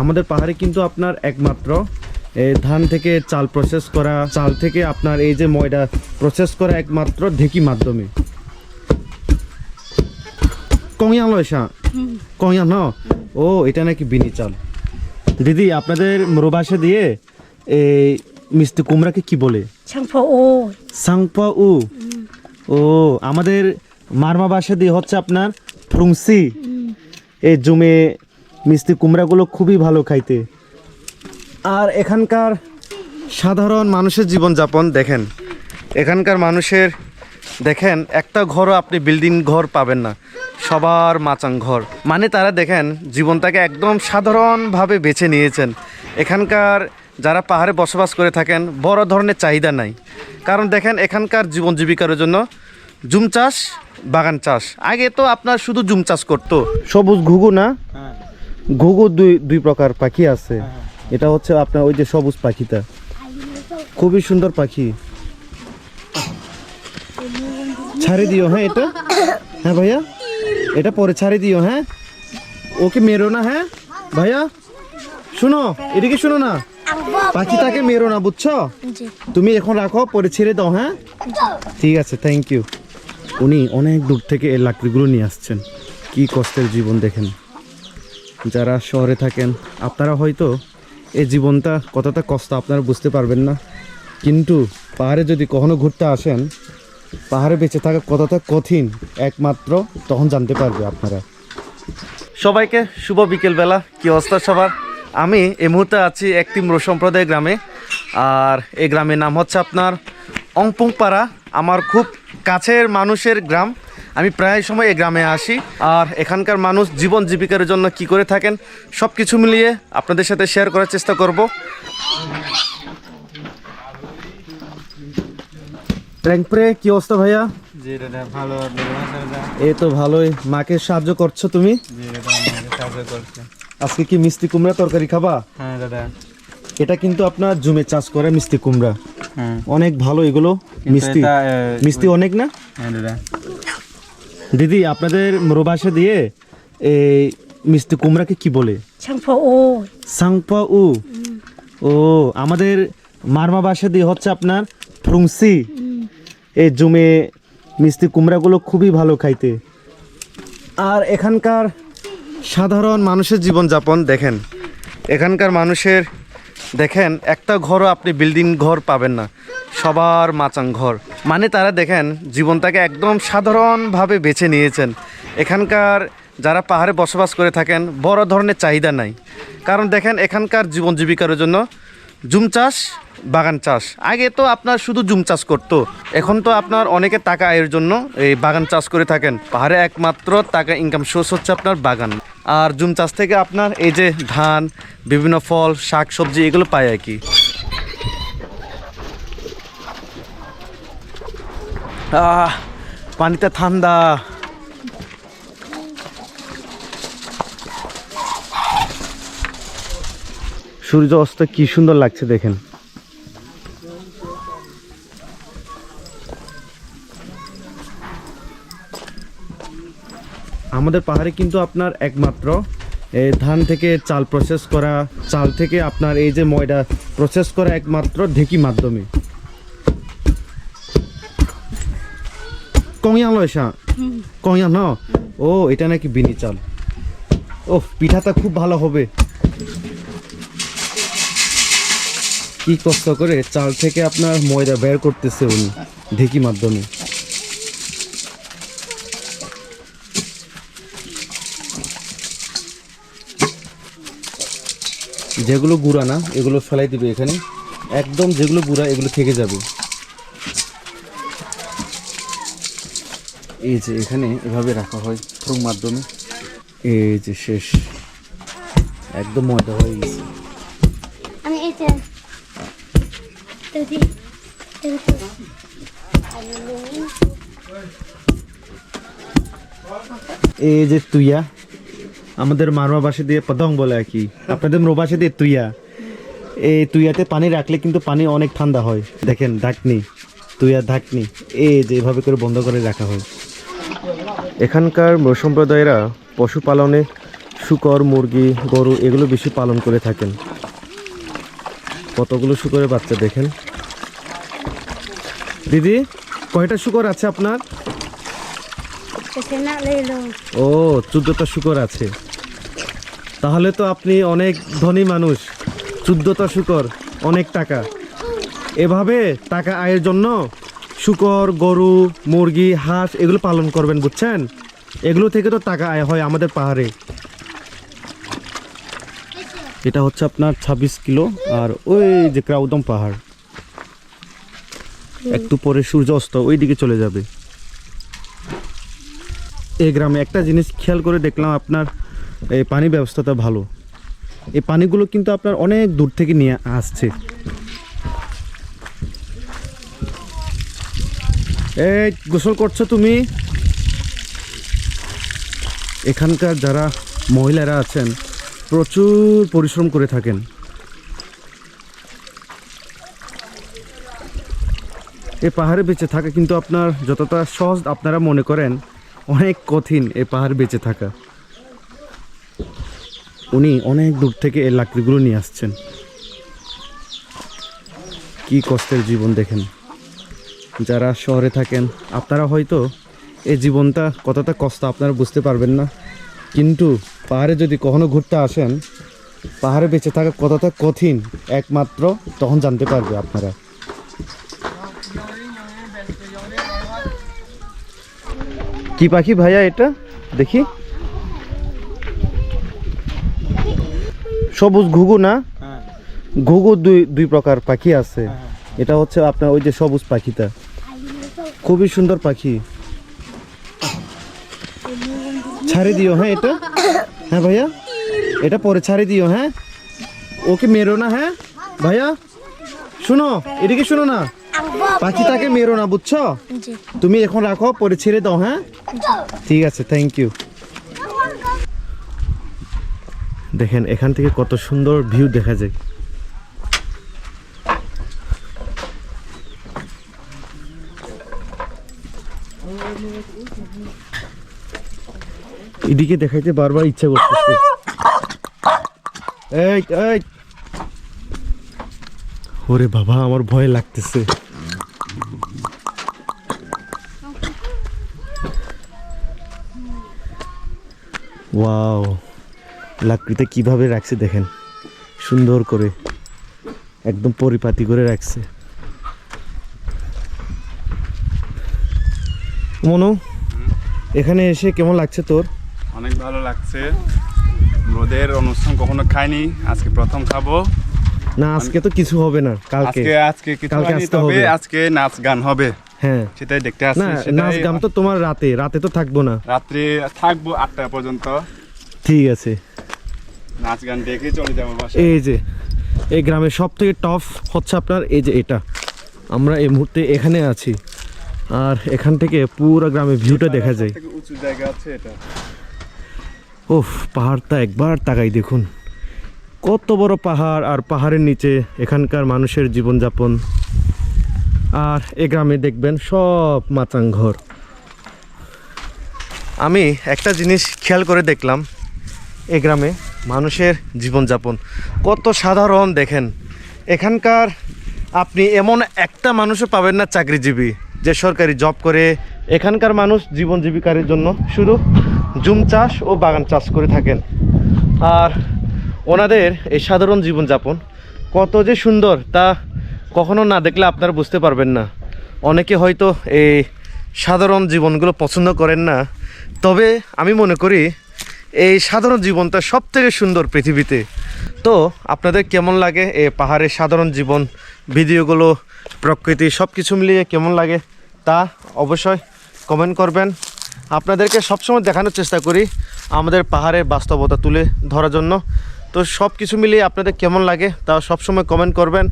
আমাদের পাহাড়ে কিন্তু আপনার একমাত্র ধান থেকে চাল প্রসেস করা চাল থেকে আপনার এই যে ময়দা প্রসেস করা একমাত্র ঢেকি মাধ্যমে। কংয়া লয়সা কংয়া ন ও এটা নাকি বিনি চাল। দিদি আপনাদের মরুভাষা দিয়ে এই মিষ্টি কুমড়াকে কি বলে? ও উ। ও আমাদের মারমা ভাষা দিয়ে হচ্ছে আপনার ফ্রুংসি। এই জুমে মিষ্টি কুমড়াগুলো খুবই ভালো খাইতে। আর এখানকার সাধারণ মানুষের জীবনযাপন দেখেন। এখানকার মানুষের দেখেন একটা ঘরও আপনি বিল্ডিং ঘর পাবেন না। সবার মাচাং ঘর। মানে তারা দেখেন জীবনটাকে একদম সাধারণভাবে বেছে নিয়েছেন। এখানকার যারা পাহাড়ে বসবাস করে থাকেন বড় ধরনের চাহিদা নাই। কারণ দেখেন এখানকার জীবন জীবিকার জন্য জুম চাষ বাগান চাষ। আগে তো আপনার শুধু জুম চাষ করতো। সবুজ ঘুঘু না? ঘুঘু দুই দুই প্রকার পাখি আছে। এটা হচ্ছে আপনার ওই যে সবুজ পাখিটা। খুবই সুন্দর পাখি। ছাড়ি দিও হ্যাঁ এটা? হ্যাঁ ভাইয়া? এটা পরে ছাড়ি দিও হ্যাঁ? ওকে মেরো না হ্যাঁ? ভাইয়া? শুনো এদিকে শুনো না? পাখিটাকে মেরো না বুঝছ? তুমি এখন রাখো পরে ছেড়ে দাও হ্যাঁ? ঠিক আছে থ্যাংক ইউ উনি অনেক দূর থেকে এই লাকড়িগুলো নিয়ে আসছেন। কি কষ্টের জীবন দেখেন। যারা শহরে থাকেন, আপনারা হয়তো এই জীবনটা কতটা কষ্ট আপনারা বুঝতে পারবেন না। কিন্তু পাহাড়ে যদি কখনো ঘুরতে আসেন, পাহাড়ে বেঁচে থাকা কতটা কঠিন একমাত্র তখন জানতে পারবে আপনারা। সবাইকে শুভ বিকেলবেলা। কি অবস্থা সবার? আমি এই মুহূর্তে আছি একটি মৃ সম্প্রদায় গ্রামে, আর এই গ্রামের নাম হচ্ছে আপনার অংপুংপাড়া। আমার খুব কাছের মানুষের গ্রাম। আমি প্রায় সময় এই গ্রামে আসি আর এখানকার মানুষ জীবন জীবিকার জন্য কি করে থাকেন সব কিছু মিলিয়ে আপনাদের সাথে শেয়ার করার চেষ্টা করব। ট্র্যাঙ্কপ্রে কি অবস্থা ভাইয়া? এই তো ভালোই। মাকে সাহায্য করছ তুমি? আজকে কি মিষ্টি কুমড়া তরকারি খাবা? হ্যাঁ দাদা এটা। কিন্তু আপনার জমে চাষ করে মিষ্টি কুমড়া। হ্যাঁ। অনেক ভালো এগুলো। মিষ্টি। মিষ্টি অনেক না? হ্যাঁ দাদা দিদি আপনাদের মরুভাষা দিয়ে এই মিষ্টি কুমড়াকে কি বলে? ও ও ও আমাদের মারমা ভাষা দিয়ে হচ্ছে আপনার ফ্রুংসি। এই জুমে মিষ্টি কুমড়াগুলো খুবই ভালো খাইতে। আর এখানকার সাধারণ মানুষের জীবনযাপন দেখেন। এখানকার মানুষের দেখেন একটা ঘরও আপনি বিল্ডিং ঘর পাবেন না। সবার মাচাং ঘর। মানে তারা দেখেন, জীবনটাকে একদম সাধারণভাবে বেছে নিয়েছেন। এখানকার যারা পাহাড়ে বসবাস করে থাকেন, বড় ধরনের চাহিদা নাই। কারণ দেখেন, এখানকার জীবন জীবিকার জন্য জুম চাষ, বাগান চাষ। আগে তো আপনার শুধু জুম চাষ করতো। এখন তো আপনার অনেকে টাকা আয়ের জন্য এই বাগান চাষ করে থাকেন। পাহাড়ে একমাত্র টাকা ইনকাম সোর্স হচ্ছে আপনার বাগান। আর জুম চাষ থেকে আপনার এই যে ধান, বিভিন্ন ফল শাক সবজি এগুলো পায় আর কি। পানিতে ঠান্ডা। সূর্য অস্ত কি সুন্দর লাগছে দেখেন। আমাদের পাহাড়ে কিন্তু আপনার একমাত্র এই ধান থেকে চাল প্রসেস করা, চাল থেকে আপনার এই যে ময়দা প্রসেস করা একমাত্র ঢেকি মাধ্যমে। কংয়াং লয়সা কংয়াং ন? ও, এটা নাকি বিনি চাল। ও পিঠাটা খুব ভালো হবে। কি কষ্ট করে চাল থেকে আপনার ময়দা বের করতেছে উনি, ঢেকি মাধ্যমে। যেগুলো গুঁড়া না, এগুলো ফেলাই দিবে এখানে। একদম যেগুলো গুঁড়া, এগুলো থেকে যাবে। এই যে এখানে এভাবে রাখা হয় থ্রুর মাধ্যমে। এই যে শেষ। একদম ময়দা হয়ে গেছে। আমি এই যে তুইয়া আমাদের মারমা বাসে দিয়ে পদং বলে আর কি। আপনাদের রোবাসে দিয়ে তুইয়া। এই তুইয়াতে পানি রাখলে কিন্তু পানি অনেক ঠান্ডা হয়। দেখেন ঢাকনি। তুইয়া ঢাকনি। এই যে এভাবে করে বন্ধ করে রাখা হয়। এখানকার সম্প্রদায়েরা পশুপালনে শুকর, মুরগি, গরু এগুলো বেশি পালন করে থাকেন। কতগুলো শুকরের বাচ্চা দেখেন? দিদি, কয়টা শুকর আছে আপনার. ও, চোদ্দটা শুকর আছে। তাহলে তো আপনি অনেক ধনী মানুষ। চোদ্দটা শুকর, অনেক টাকা। এভাবে টাকা আয়ের জন্য শুকর, গরু, মুরগি, হাঁস এগুলো পালন করবেন, বুঝছেন? এগুলো থেকে তো টাকা আয় হয় আমাদের পাহাড়ে। এটা হচ্ছে আপনার ছাব্বিশ কিলো আর ওই যে ক্রাউদম পাহাড়। একটু পরে সূর্য অস্ত ওই দিকে চলে যাবে। এই গ্রামে একটা জিনিস খেয়াল করে দেখলাম, আপনার এই পানি ব্যবস্থাটা ভালো। এই পানিগুলো কিন্তু আপনার অনেক দূর থেকে নিয়ে আসছে। এই, গোসল করছ তুমি? এখানকার যারা মহিলারা আছেন, প্রচুর পরিশ্রম করে থাকেন। এই পাহাড়ে বেঁচে থাকা কিন্তু আপনার যতটা সহজ আপনারা মনে করেন, অনেক কঠিন এই পাহাড় বেঁচে থাকা। উনি অনেক দূর থেকে এই লাকড়িগুলো নিয়ে আসছেন। কি কষ্টের জীবন দেখেন। যারা শহরে থাকেন আপনারা হয়তো এই জীবনটা কতটা কষ্ট আপনারা বুঝতে পারবেন না। কিন্তু পাহাড়ে যদি কখনো ঘুরতে আসেন পাহাড়ে বেঁচে থাকা কতটা কঠিন একমাত্র তখন জানতে পারবে আপনারা। কি পাখি ভাইয়া এটা? দেখি। সবুজ ঘুঘু না? হ্যাঁ। ঘুঘু দুই দুই প্রকার পাখি আছে। এটা হচ্ছে আপনার ওই যে সবুজ পাখিটা। খুবই সুন্দর পাখি। ছাড়ে দিও হ্যাঁ এটা? হ্যাঁ ভাইয়া? এটা পরে ছাড়ে দিও হ্যাঁ? ওকে মেরো না হ্যাঁ? ভাইয়া? শুনো এদিকে শুনো না? bob. পাখিটাকে মেরো না বুঝছ? তুমি এখন রাখো পরে ছেড়ে দাও হ্যাঁ? ঠিক আছে থ্যাংক ইউ দেখেন এখান থেকে কত সুন্দর ভিউ দেখা যায়। এদিকে দেখাইতে বারবার ইচ্ছা করতেছে। এই ওরে বাবা, আমার ভয় লাগতেছে। ওয়াও লাকড়িতে কীভাবে রাখছে দেখেন। সুন্দর করে, একদম পরিপাটি করে রাখছে। মনু, এখানে এসে কেমন লাগছে তোর? অনেক ভালো লাগছে। রোদের অনুষ্ঠান কখনো খাইনি আজকে প্রথম খাব। না আজকে তো কিছু হবে না কালকে। আজকে আজকে কিছু হয়নি, তবে। আজকে নাচ গান হবে। হ্যাঁ। সেটাই দেখতে আসছি নাচ গান তো তোমার রাতে রাতে তো থাকব না। রাত্রে থাকব আটটা পর্যন্ত। ঠিক আছে। নাচ গান দেখে চলে যাব এই যে এই গ্রামের সব থেকে টফ হচ্ছে আপনার এই যে এটা। আমরা এই মুহূর্তে এখানে আছি। আর এখান থেকে পুরো গ্রামের ভিউটা দেখা যায়। উঁচু জায়গা আছে এটা। ওফ পাহাড়টা একবার তাকাই দেখুন। কত বড় পাহাড় আর পাহাড়ের নিচে এখানকার মানুষের জীবনযাপন। আর এ গ্রামে দেখবেন সব মাচাং ঘর আমি একটা জিনিস খেয়াল করে দেখলাম, এ গ্রামে মানুষের জীবনযাপন। কত সাধারণ দেখেন। এখানকার আপনি এমন একটা মানুষও পাবেন না চাকরিজীবী, যে সরকারি জব করে এখানকার মানুষ জীবন জীবিকার জন্য শুধু জুম চাষ ও বাগান চাষ করে থাকেন। আর ওনাদের এই সাধারণ জীবনযাপন কত যে সুন্দর তা কখনো না দেখলে আপনারা বুঝতে পারবেন না। অনেকে হয়তো এই সাধারণ জীবনগুলো পছন্দ করেন না। তবে আমি মনে করি এই সাধারণ জীবনটা সব থেকে সুন্দর পৃথিবীতে। তো আপনাদের কেমন লাগে এই পাহাড়ের সাধারণ জীবন, ভিডিওগুলো, প্রকৃতি সব কিছু মিলিয়ে কেমন লাগে তা অবশ্যই কমেন্ট করবেন। আপনাদেরকে সবসময় দেখানোর চেষ্টা করি আমাদের পাহাড়ের বাস্তবতা তুলে ধরার জন্য। তো সব কিছু মিলিয়ে আপনাদের কেমন লাগে তা সবসময় কমেন্ট করবেন।